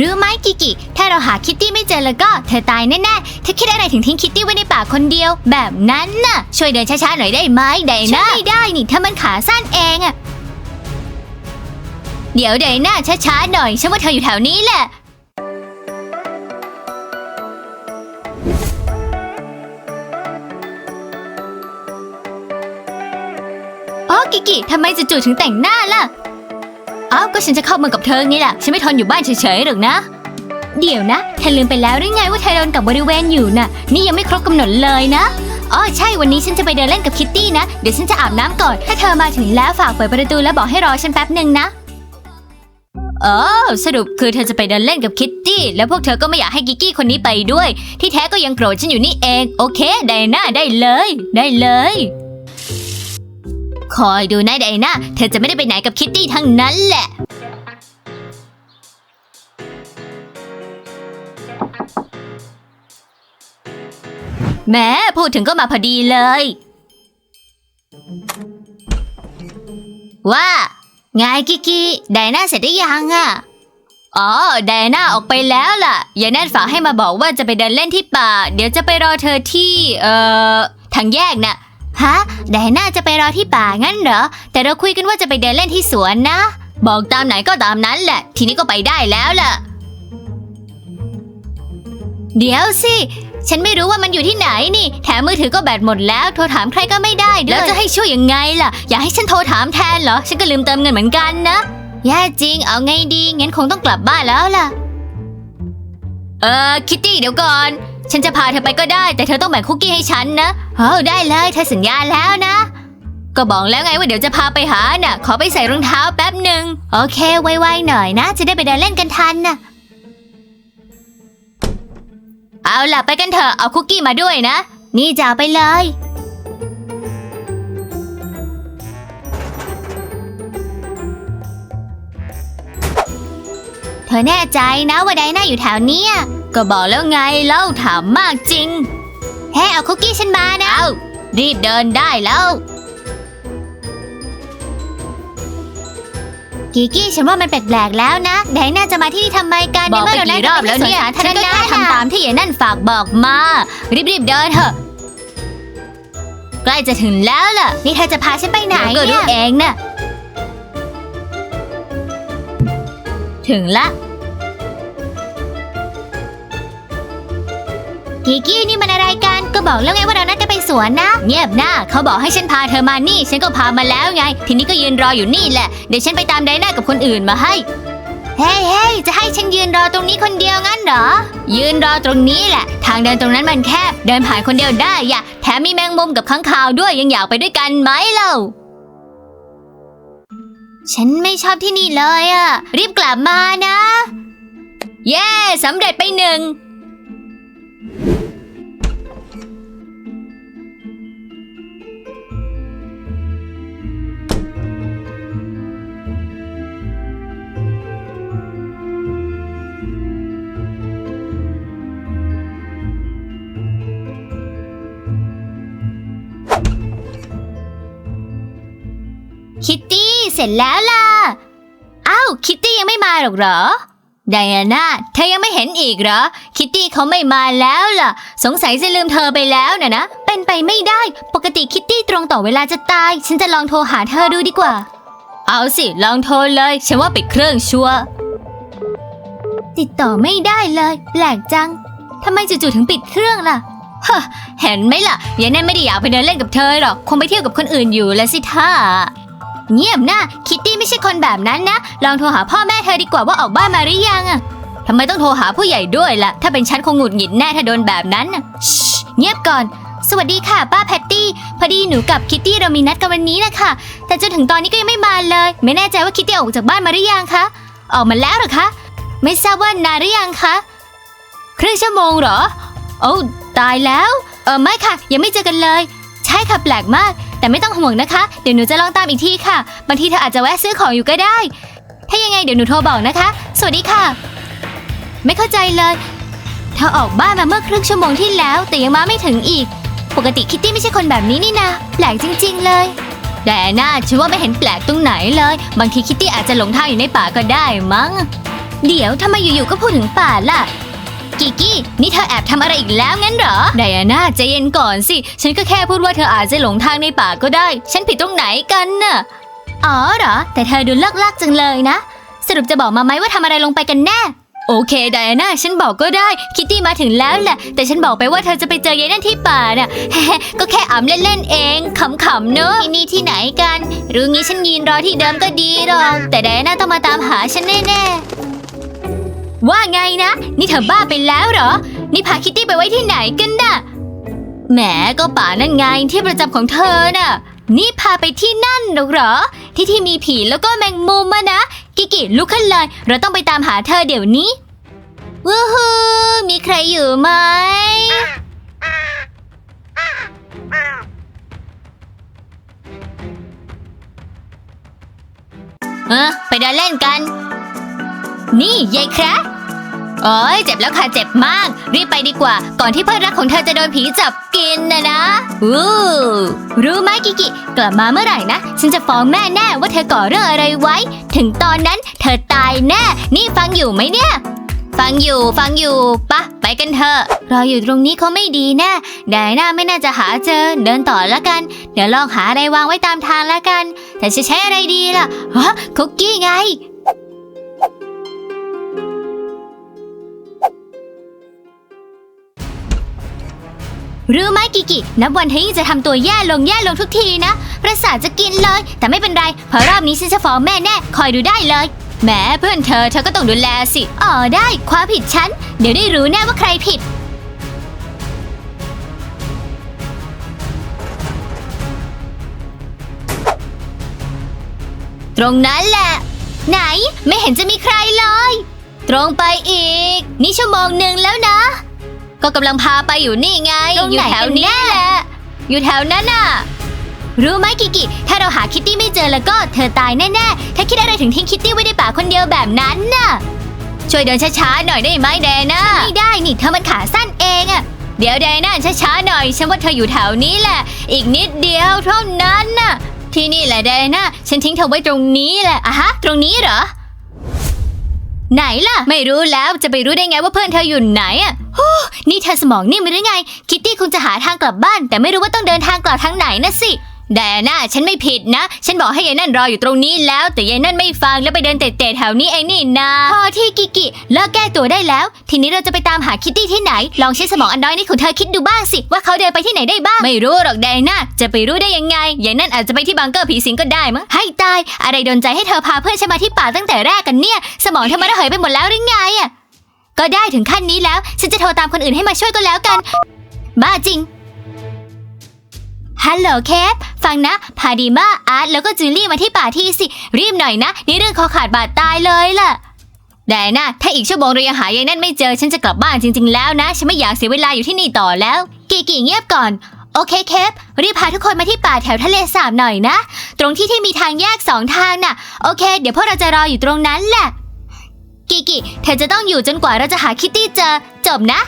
รู้ไหมกิกิ ถ้าเราหาคิตตี้ไม่เจอแล้วก็เธอตายแน่ๆเธอคิดอะไรถึงทิ้งคิตตี้ไว้ในป่าคนเดียว แบบนั้นน่ะ ช่วยเดินช้าๆหน่อยได้ไหมไดน่าไม่ได้นี่ถ้ามันขาสั้นเองอะเดี๋ยวไดน่าช้าๆหน่อยฉันว่าเธออยู่แถวนี้แหละอ๋อกิกิทำไมจู่ๆถึงแต่งหน้าล่ะ อ้าวก็ฉันจะเข้ามากับเธอไงล่ะ ฉันไม่ทนอยู่บ้านเฉยๆหรอกนะ เดี๋ยวนะ เธอลืมไปแล้วหรือไงว่าเธอโดนกับบริเวณอยู่น่ะ นี่ยังไม่ครบกำหนดเลยนะอ๋อใช่วันนี้ฉันจะไปเดินเล่นกับคิตตี้นะ เดี๋ยวฉันจะอาบน้ำก่อน ถ้าเธอมาถึงแล้วฝากเปิดประตูแล้วบอกให้รอฉันแป๊บหนึ่งนะเออสรุปคือเธอจะไปเดินเล่นกับคิตตี้แล้วพวกเธอก็ไม่อยากให้กิกกี้คนนี้ไปด้วย ที่แท้ก็ยังโกรธฉันอยู่นี่เอง โอเค ไดน่าได้เลย ได้เลย คอยดูนะไดน่าเธอจะไม่ได้ไปไหนกับคิตตี้ทั้งนั้นแหละ แม้พูดถึงก็มาพอดีเลย ว่าไงกิกิไดน่าเสร็จได้ยังอะอ๋อไดน่าออกไปแล้วล่ะ ยายแนทฝากให้มาบอกว่าจะไปเดินเล่นที่ป่า เดี๋ยวจะไปรอเธอที่ เอ่อ ทางแยกน่ะ ฮะไดน่าจะไปรอที่ป่างั้นเหรอ แต่เราคุยกันว่าจะไปเดินเล่นที่สวนนะ บอกตามไหนก็ตามนั้นแหละ ทีนี้ก็ไปได้แล้วล่ะ เดี๋ยวสิ ฉันไม่รู้ว่ามันอยู่ที่ไหนนี่ แถมมือถือก็แบตหมดแล้ว โทรถามใครก็ไม่ได้ด้วยแล้วจะให้ช่วยยังไงล่ะ อยากให้ฉันโทรถามแทนเหรอ ฉันก็ลืมเติมเงินเหมือนกันนะ แย่จริง เอาไงดี งั้นคงต้องกลับบ้านแล้วล่ะ เออคิตตี้เดี๋ยวก่อน ฉันจะพาเธอไปก็ได้ แต่เธอต้องแบ่งคุกกี้ให้ฉันนะเออได้เลยเธอสัญญาแล้วนะ ก็บอกแล้วไงว่าเดี๋ยวจะพาไปหาน่ะ ขอไปใส่รองเท้าแป๊บหนึ่งโอเค ไวๆหน่อยนะ จะได้ไปเดินเล่นกันทันน่ะ เอาล่ะไปกันเถอะเอาคุกกี้มาด้วยนะ นี่จ่าไปเลย เธอแน่ใจนะว่าไดน่าอยู่แถวเนี้ย ก็บอกแล้วไงเล่าถามมากจริงเฮ้เอาคุกกี้ฉันมานะ เอารีบเดินได้แล้ว กีกี้ฉันว่ามันแปลกๆแล้วนะไดน่าจะมาที่นี่ทำไมกันบอกไปในเมื่กี่รอบแล้วเนี่ยฉันก็แค่ทำตามที่ยายนั่นฝากบอกมา รีบๆเดินเถอะ ใกล้จะถึงแล้วล่ะนี่เธอจะพาฉันไปไหนเดี๋ยวก็รู้เนี่ยเองน่ะ ถึงละ กีกี้นี่มันอะไรกัน ก็บอกแล้วไงว่าเรานัดกันไปสวนนะ เงียบหน้า เขาบอกให้ฉันพาเธอมานี่ ฉันก็พามาแล้วไง ทีนี้ก็ยืนรออยู่นี่แหละ เดี๋ยวฉันไปตามไดน่ากับคนอื่นมาให้ เฮ้ยเฮ้ยจะให้ฉันยืนรอตรงนี้คนเดียวงั้นเหรอ ยืนรอตรงนี้แหละ ทางเดินตรงนั้นมันแคบ เดินผ่านคนเดียวได้อย่าแถมมีแมงมุมกับข้างคาวด้วย ยังอยากไปด้วยกันไหมเล่า ฉันไม่ชอบที่นี่เลยอะรีบกลับมานะ เย้สำเร็จไปหนึ่ง เสร็จแล้วล่ะ อ้าวคิตตี้ยังไม่มาหรอกเหรอ ไดอาน่าเธอยังไม่เห็นอีกเหรอ คิตตี้เขาไม่มาแล้วล่ะ สงสัยจะลืมเธอไปแล้วนะนะ เป็นไปไม่ได้ ปกติคิตตี้ตรงต่อเวลาจะตาย ฉันจะลองโทรหาเธอดูดีกว่า เอาสิลองโทรเลย ฉันว่าปิดเครื่องชัวร์ติดต่อไม่ได้เลยแปลกจังทำไมจู่ๆถึงปิดเครื่องล่ะฮเห็นไหมล่ะยายนั่นไม่ได้อยากไปเดินเล่นกับเธอหรอก คงไปเที่ยวกับคนอื่นอยู่แล้วสิท่า เงียบนะคิตตี้ไม่ใช่คนแบบนั้นนะ ลองโทรหาพ่อแม่เธอดีกว่าว่าออกบ้านมาหรือยังอะทำไมต้องโทรหาผู้ใหญ่ด้วยล่ะ ถ้าเป็นฉันคงหงุดหงิดแน่ถ้าโดนแบบนั้นน่ะเงียบก่อน สวัสดีค่ะ ป้าแพตตี้ พอดีหนูกับคิตตี้เรามีนัดกันวันนี้นะคะ แต่จนถึงตอนนี้ก็ยังไม่มาเลย ไม่แน่ใจว่าคิตตี้ออกจากบ้านมาหรือยังคะ ออกมาแล้วหรอคะ ไม่ทราบว่านานหรือยังคะ ครึ่งชั่วโมงเหรอ โอ้ตายแล้ว เออไม่ค่ะ ยังไม่เจอกันเลย ใช่ค่ะแปลกมาก แต่ไม่ต้องห่วงนะคะ เดี๋ยวหนูจะลองตามอีกทีค่ะ บางทีเธออาจจะแวะซื้อของอยู่ก็ได้ ถ้ายังไงเดี๋ยวหนูโทรบอกนะคะ สวัสดีค่ะ ไม่เข้าใจเลยเธอออกบ้านมาเมื่อครึ่งชั่วโมงที่แล้ว แต่ยังมาไม่ถึงอีก ปกติคิตตี้ไม่ใช่คนแบบนี้นี่นะแปลกจริง ๆ เลยแต่น่าฉันว่าไม่เห็นแปลกตรงไหนเลย บางทีคิตตี้อาจจะหลงทางอยู่ในป่าก็ได้มั้ง เดี๋ยวทำไมอยู่ๆก็พูดถึงป่าล่ะ กิกกี้นี่เธอแอบทำอะไรอีกแล้วงั้นเหรอไดอาน่าใจเย็นก่อนสิ ฉันก็แค่พูดว่าเธออาจจะหลงทางในป่าก็ได้ ฉันผิดตรงไหนกันน่ะอ๋อเหรอ แต่เธอดูเลิกลักจังเลยนะ สรุปจะบอกมาไหมว่าทำอะไรลงไปกันแน่ โอเคไดอาน่าฉันบอกก็ได้ คิตตี้มาถึงแล้วแหละ แต่ฉันบอกไปว่าเธอจะไปเจอยายนั่นที่ป่าน่ะ ก็แค่อ่ำเล่นๆเองขำๆเนอะที่นี่ที่ไหนกัน รู้งี้ฉันยืนรอที่เดิมก็ดีหรอกแต่ไดอาน่าต้องมาตามหาฉันแน่ๆ ว่าไงนะ นี่เธอบ้าไปแล้วเหรอ นี่พาคิตตี้ไปไว้ที่ไหนกันน่ะ แหมก็ป่านั่นไงที่ประจำของเธอน่ะ นี่พาไปที่นั่นหรอกเหรอ ที่ที่มีผีแล้วก็แมงมุมอะนะ กิกิลุกขึ้นเลย เราต้องไปตามหาเธอเดี๋ยวนี้วู้ฮู้มีใครอยู่ไหม เออไปเดินเล่นกัน นี่ยายแคร โอ้ยเจ็บแล้วค่ะเจ็บมาก รีบไปดีกว่า ก่อนที่เพื่อนรักของเธอจะโดนผีจับกินนะนะอู้รู้ไหมกิกิ กลับมาเมื่อไหร่นะ ฉันจะฟ้องแม่แน่ว่าเธอก่อเรื่องอะไรไว้ ถึงตอนนั้นเธอตายแน่ นี่ฟังอยู่ไหมเนี่ย ฟังอยู่ฟังอยู่ปะไปกันเถอะเรออยู่ตรงนี้เขาไม่ดีแน่ไดน่าไม่น่าจะหาเจอ เดินต่อละกัน เดี๋ยวลองหาอะไรวางไว้ตามทางละกัน แต่จะใช้อะไรดีล่ะฮะคุกกี้ไง รู้ไหมกิกินับวันเธอยิ่งจะทำตัวแย่ลงแย่ลงทุกทีนะ ประสาทจะกินเลย แต่ไม่เป็นไร เพราะรอบนี้ฉันจะฟ้องแม่แน่ คอยดูได้เลย แหมเพื่อนเธอเธอก็ต้องดูแลสิ อ๋อได้ความผิดฉัน เดี๋ยวได้รู้แน่ว่าใครผิด ตรงนั้นแหละ ไหนไม่เห็นจะมีใครเลย ตรงไปอีก นี่ชั่วโมงหนึ่งแล้วนะ ก็กำลังพาไปอยู่นี่ไงตรงอยู่ไหนแถวกันนี้แน่แหละ อยู่แถวนั้นน่ะ รู้ไหมกิกิ ถ้าเราหาคิตตี้ไม่เจอแล้วก็เธอตายแน่ๆ ถ้าคิดอะไรถึงทิ้งคิตตี้ไว้ในป่าคนเดียวแบบนั้นน่ะ ช่วยเดินช้าๆหน่อยได้ไหมแดน่าไม่ได้นี่เธอมันขาสั้นเองอะเดี๋ยวแดน่าช้าๆหน่อย ฉันว่าเธออยู่แถวนี้แหละ อีกนิดเดียวเท่านั้นน่ะ ที่นี่แหละแดน่าฉันทิ้งเธอไว้ตรงนี้แหละอะฮะ ตรงนี้เหรอไหนล่ะ ไม่รู้แล้วจะไปรู้ได้ไงว่าเพื่อนเธออยู่ไหนอะโอ้ นี่เธอสมองนิ่มหรือไง คิตตี้คงจะหาทางกลับบ้าน แต่ไม่รู้ว่าต้องเดินทางกลับทางไหนนะสิแดน่าฉันไม่ผิดนะ ฉันบอกให้ยายนั่นรออยู่ตรงนี้แล้ว แต่ยายนั่นไม่ฟังแล้วไปเดินเตะๆแถวนี้เองนี่นาพอที่กิกิเลิกแก้ตัวได้แล้ว ทีนี้เราจะไปตามหาคิตตี้ที่ไหน ลองใช้สมองอันน้อยนี่ของเธอคิดดูบ้างสิ ว่าเขาเดินไปที่ไหนได้บ้าง ไม่รู้หรอกแดน่าจะไปรู้ได้ยังไงยายนั่นอาจจะไปที่บังเกอร์ผีสิงก็ได้มั้งให้ตาย อะไรโดนใจให้เธอพาเพื่อนฉันมาที่ป่าตั้งแต่แรกกันเนี่ย สมองเธอมันระเหยไปหมดแล้วหรือไงอะ ก็ได้ถึงขั้นนี้แล้ว ฉันจะโทรตามคนอื่นให้มาช่วยก็แล้วกัน บ้าจริง ฮัลโหลแคปฟังนะ พาดีมาอาร์ตแล้วก็จูลี่มาที่ป่าที่สิ รีบหน่อยนะ นี่เรื่องคอขาดบาดตายเลยล่ะได้นะถ้าอีกชั่วโมงเรายังหายายนั่นไม่เจอ ฉันจะกลับบ้านจริง ๆ แล้วนะ ฉันไม่อยากเสียเวลาอยู่ที่นี่ต่อแล้ว กีกีเงียบก่อน โอเคแคปรีบพาทุกคนมาที่ป่าแถวทะเลสาบหน่อยนะ ตรงที่ที่มีทางแยกสองทางน่ะ โอเค เดี๋ยวพวกเราจะรออยู่ตรงนั้นแหละ กิกิ เธอจะต้องอยู่จนกว่าเราจะหาคิตตี้เจอ จบนะ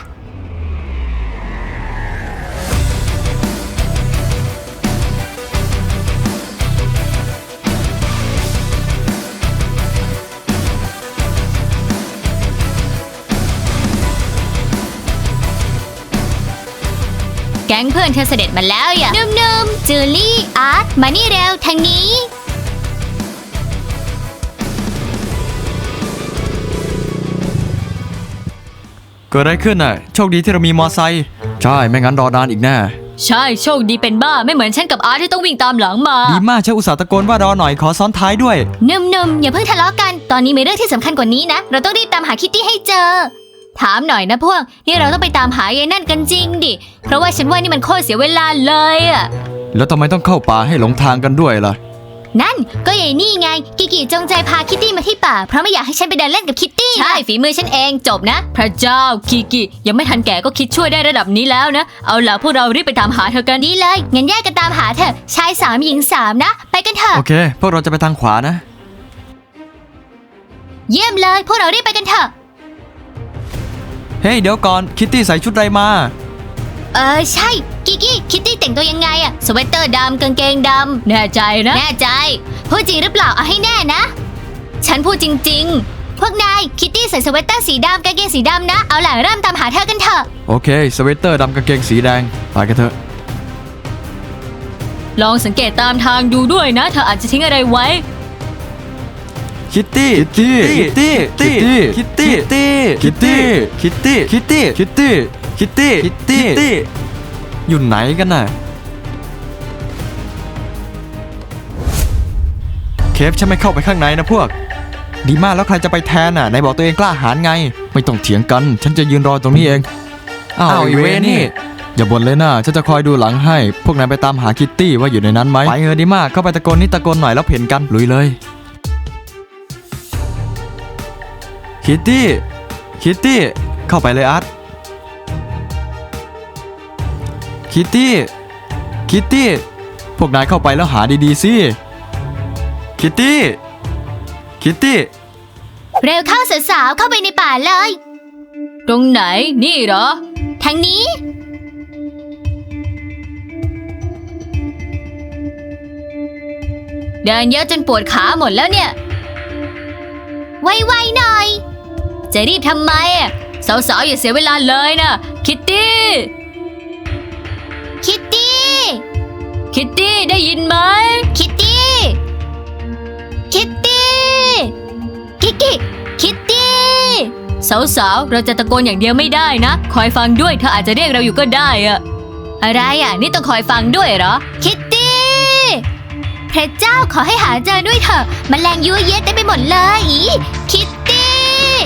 แก๊งเพื่อนเธอเสด็จมาแล้วอย่านุ่มๆจูลี่ อาร์ต มานี่เร็วทางนี้ เกิดอะไรขึ้นน่ะ โชคดีที่เรามีมอไซค์ ใช่ ไม่งั้นรอนานอีกแน่ ใช่โชคดีเป็นบ้าไม่เหมือนฉันกับอาร์ตที่ต้องวิ่งตามหลังมาดีมากฉันอุตส่าห์ตะโกนว่ารอหน่อยขอซ้อนท้ายด้วยนุ่มๆอย่าเพิ่งทะเลาะกัน ตอนนี้มีเรื่องที่สำคัญกว่านี้นะ เราต้องรีบตามหาคิตตี้ให้เจอ ถามหน่อยนะพวก นี่เราต้องไปตามหายายนั่นกันจริงดิ เพราะว่าฉันว่านี่มันโคตรเสียเวลาเลยอะแล้วทำไมต้องเข้าป่าให้หลงทางกันด้วยล่ะ นั่นก็ยายนี่ไง กิกิจงใจพาคิตตี้มาที่ป่า เพราะไม่อยากให้ฉันไปเดินเล่นกับคิตตี้ ใช่ฝีมือฉันเองจบนะ พระเจ้ากิกิยังไม่ทันแก่ก็คิดช่วยได้ระดับนี้แล้วนะ เอาล่ะพวกเรารีบไปตามหาเธอกันดีเลย งั้นแยกกันตามหาเถอะชายสามหญิงสามนะ ไปกันเถอะ โอเค พวกเราจะไปทางขวานะ เยี่ยมเลย พวกเรารีบไปกันเถอะ เฮ้ยเดี๋ยวก่อน คิตตี้ใส่ชุดอะไรมา เออใช่ กิกกี้คิตตี้แต่งตัวยังไงอะสเวตเตอร์ดำกางเกงดำแน่ใจนะ แน่ใจพูดจริงหรือเปล่าเอาให้แน่นะ ฉันพูดจริง ๆ พวกนายคิตตี้ใส่สเวตเตอร์สีดำกางเกงสีดำนะ เอาล่ะเริ่มตามหาเธอกันเถอะ โอเค สเวตเตอร์ดำกางเกงสีแดงไปกันเถอะ ลองสังเกตตามทางดูด้วยนะ เธออาจจะทิ้งอะไรไว้ คิตตี้ คิตตี้ คิตตี้ คิตตี้ คิตตี้ คิตตี้ คิตตี้ คิตตี้ คิตตี้ คิตตี้คิตตี้อยู่ไหนกันน่ะเคฟฉันไม่เข้าไปข้างในนะพวก ดีมากแล้วใครจะไปแทนน่ะนายบอกตัวเองกล้าหาญไง ไม่ต้องเถียงกัน ฉันจะยืนรอตรงนี้เองอ้าวอีเวนนี่ อย่าบ่นเลยนะฉันจะคอยดูหลังให้ พวกนายไปตามหาคิตตี้ว่าอยู่ในนั้นไหมไปเถอะดีมากเข้าไปตะโกนนี่ตะโกนหน่อยแล้วเพ่นกันลุยเลยคิตตี้คิตตี้เข้าไปเลยอาร์ต คิตตี้ คิตตี้ พวกนายเข้าไปแล้วหาดีๆสิ คิตตี้ คิตตี้ เร็วเข้าสาวๆเข้าไปในป่าเลย ตรงไหนนี่เหรอ ทางนี้ เดินเยอะจนปวดขาหมดแล้วเนี่ย ไวๆหน่อย จะรีบทำไมอะสาวๆอย่าเสียเวลาเลยนะ คิตตี้ ได้ยินไหม คิตตี้ คิตตี้ กิกกิคิตตี้ สาวๆ เราจะตะโกนอย่างเดียวไม่ได้นะ คอยฟังด้วยเธออาจจะเรียกเราอยู่ก็ได้อะอะไรอะ นี่ต้องคอยฟังด้วยเหรอ คิตตี้ พระเจ้าขอให้หาเจอด้วยเถอะมแมลงยั่วเย็ดได้ไปหมดเลยอีคิตตี้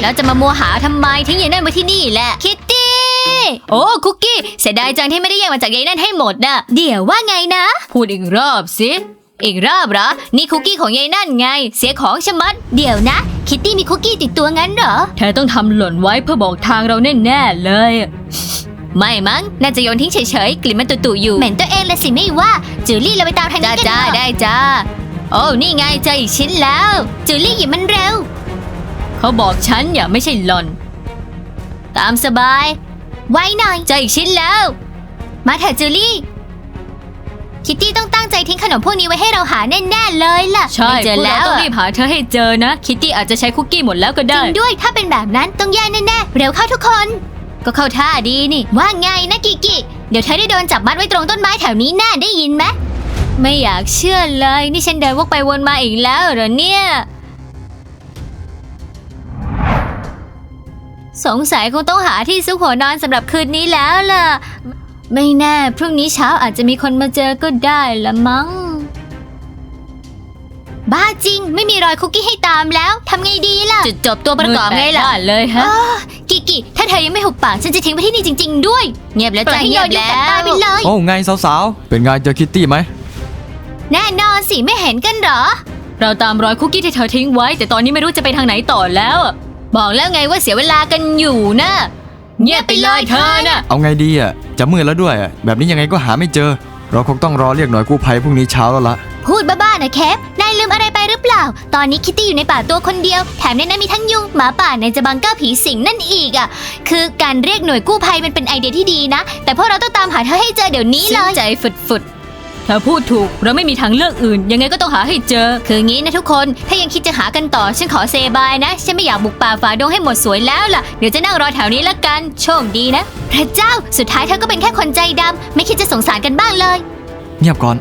แล้วจะมามัวหาทำไมทิ้งยายนั่นไว้ที่นี่แหละ คิตตี้ โอ้คุกกี้เสียดายจังที่ไม่ได้แยกมาจากยายนั่นให้หมดนะเดี๋ยวว่าไงนะ พูดอีกรอบสิ อีกรอบเหรอ นี่คุกกี้ของยายนั่นไง เสียของชะมัด เดี๋ยวนะ คิตตี้มีคุกกี้ติดตัวงั้นเหรอ เธอต้องทำหล่นไว้เพื่อบอกทางเราแน่ๆเลย ไม่มั้ง น่าจะโยนทิ้งเฉยๆ กลิ่นมันตุ่ๆอยู่ เหม็นตัวเองเลยสิไม่ว่า จูลี่เราไปตามทางนี้กันจ้าได้จ้า โอ้นี่ไงเจออีกชิ้นแล้ว จูลี่หยิบมันเร็ว เขาบอกฉันอย่าไม่ใช่หล่อน ตามสบาย ไว้หน่อยเจออีกชิ้นแล้ว มาเถอะจูลี่ คิตตี้ต้องตั้งใจทิ้งขนมพวกนี้ไว้ให้เราหาแน่ๆเลยล่ะใช่ไม่เจอแล้วพกราต้องอะรีบหาเธอให้เจอนะ คิตตี้อาจจะใช้คุกกี้หมดแล้วก็จได้ ริงด้วยถ้าเป็นแบบนั้นต้องแย่แน่ๆ เร็วเข้าทุกคน ก็เข้าท่าดีนี่ ว่าไงนะกิกิ เดี๋ยวเธอได้โดนจับมัดไว้ตรงต้นไม้แถวนี้แน่ได้ยินไหมไม่อยากเชื่อเลย นี่ฉันเดินวกไปวนมาอีกแล้วเหรอเนี่ย สงสัยคงต้องหาที่ซุกหัวนอนสำหรับคืนนี้แล้วล่ะ ไม่แน่พรุ่งนี้เช้าอาจจะมีคนมาเจอก็ได้ละมั้ง บ้าจริง ไม่มีรอยคุกกี้ให้ตามแล้วทำไงดีล่ะ จุดจบตัวประกอบไงล่ะมืดแปดด้านเลยฮะอ้อกิกิถ้าเธอยังไม่หุบปากฉันจะทิ้งไว้ที่นี่จริง ๆ ด้วย เงียบแล้วปล่ใจอยให้เงียบโยนแล้วกัดตายไปเลย โอ้ไงสาวๆ เป็นไงเจอคิตตี้ไหม แน่นอนสิไม่เห็นกันเหรอ เราตามรอยคุกกี้ที่เธอทิ้งไว้ แต่ตอนนี้ไม่รู้จะไปทางไหนต่อแล้วอะ บอกแล้วไงว่าเสียเวลากันอยู่นะเงียบไปเลยเธอน่ะ เอาไงดีอะ จะมืดแล้วด้วยอะ แบบนี้ยังไงก็หาไม่เจอ เราคงต้องรอเรียกหน่วยกู้ภัยพรุ่งนี้เช้าแล้วละพูดบ้าๆนะแคปนายลืมอะไรไปหรือเปล่า ตอนนี้คิตตี้อยู่ในป่าตัวคนเดียว แถมในนั้นมีทั้งยุง หมาป่าในจะบังเก้าผีสิงนั่นอีกอะ คือการเรียกหน่วยกู้ภัยมันเป็นไอเดียที่ดีนะ แต่พวกเราต้องตามหาเธอให้เจอเดี๋ยวนี้เลสิ้นยใจฝุดๆเธอพูดถูก เราไม่มีทางเลือกอื่น ยังไงก็ต้องหาให้เจอ คืองี้นะทุกคน ถ้ายังคิดจะหากันต่อ ฉันขอเซบายนะ ฉันไม่อยากบุกป่าฝ่าดงให้หมดสวยแล้วล่ะ เดี๋ยวจะนั่งรอแถวนี้ละกัน โชคดีนะ พระเจ้า สุดท้ายเธอก็เป็นแค่คนใจดำ ไม่คิดจะสงสารกันบ้างเลย เงียบก่อน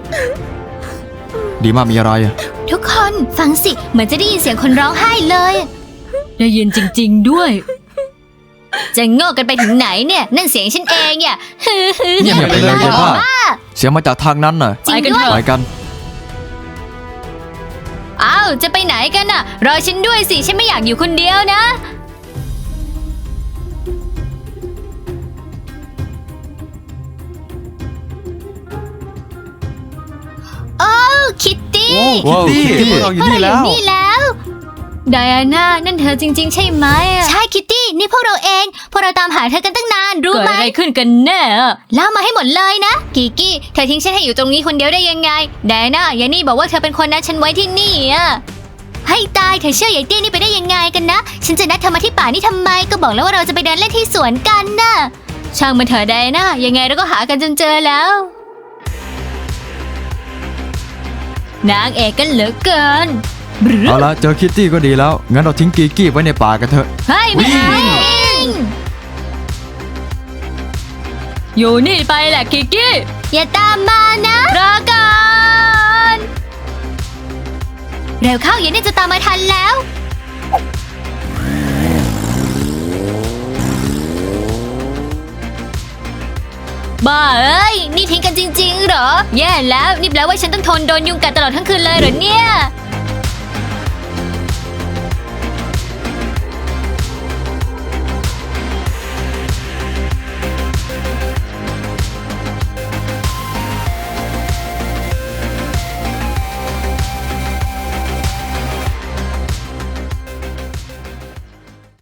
ดีมากมีอะไรอะทุกคนฟังสิ เหมือนจะได้ยินเสียงคนร้องไห้เลย ได้ยินจริง ๆ ด้วย จะโง่กันไปถึงไหนเนี่ย นั่นเสียงฉันเองเนี่ย เงียบไปเลยเงีเดี๋ยยบวไปว่า เสียงมาจากทางนั้นน่ะจริงไปกันด้วยเถไปอะกัน อ้าวจะไปไหนกันน่ะ รอฉันด้วยสิ ฉันไม่อยากอยู่คนเดียวนะ โอ้คิตตี้โอ้คิตตี้พวกเราอยู่นี่แล้วพกเราอยู่นี่แล้ว ไดอาน่านั่นเธอจริง ๆ ใช่ไหมอะใช่คิตตี้นี่พวกเราเอง พวกเราตามหาเธอกันตั้งนานรู้เกิดไหมอะไรขึ้นกันแน่อะเล่ามาให้หมดเลยนะ กิกกี้เธอทิ้งฉันให้อยู่ตรงนี้คนเดียวได้ยังไงไดอาน่ายายนี่บอกว่าเธอเป็นคนนัดฉันไว้ที่นี่อะให้ตายเธอเชื่อยายเตี้ยนี่ไปได้ยังไงกันนะ ฉันจะนัดเธอมาที่ป่านี่ทำไมก็บอกแล้วว่าเราจะไปเดินเล่นที่สวนกันน่ะช่างมันเถอะไดอาน่ายังไงเราก็หากันจนเจอแล้ว นางเอกกันเหลือเกิน หรือเอาละเจอคิตตี้ก็ดีแล้ว งั้นเราทิ้งกีกี้ไว้ในป่ากันเถอะ เฮ้ยไม่วิ่งเอาอยู่นี่ไปแหละกิกกี้ อย่าตามมานะรอก่อนเร็วเข้าอย่านี่จะตามมาทันแล้ว บ้าเอ้ย นี่ทิ้งกันจริงๆเหรอ แย่แล้ว นี่แปลว่าฉันต้องทนโดนยุงกัดตลอดทั้งคืนเลยเหรอเนี่ย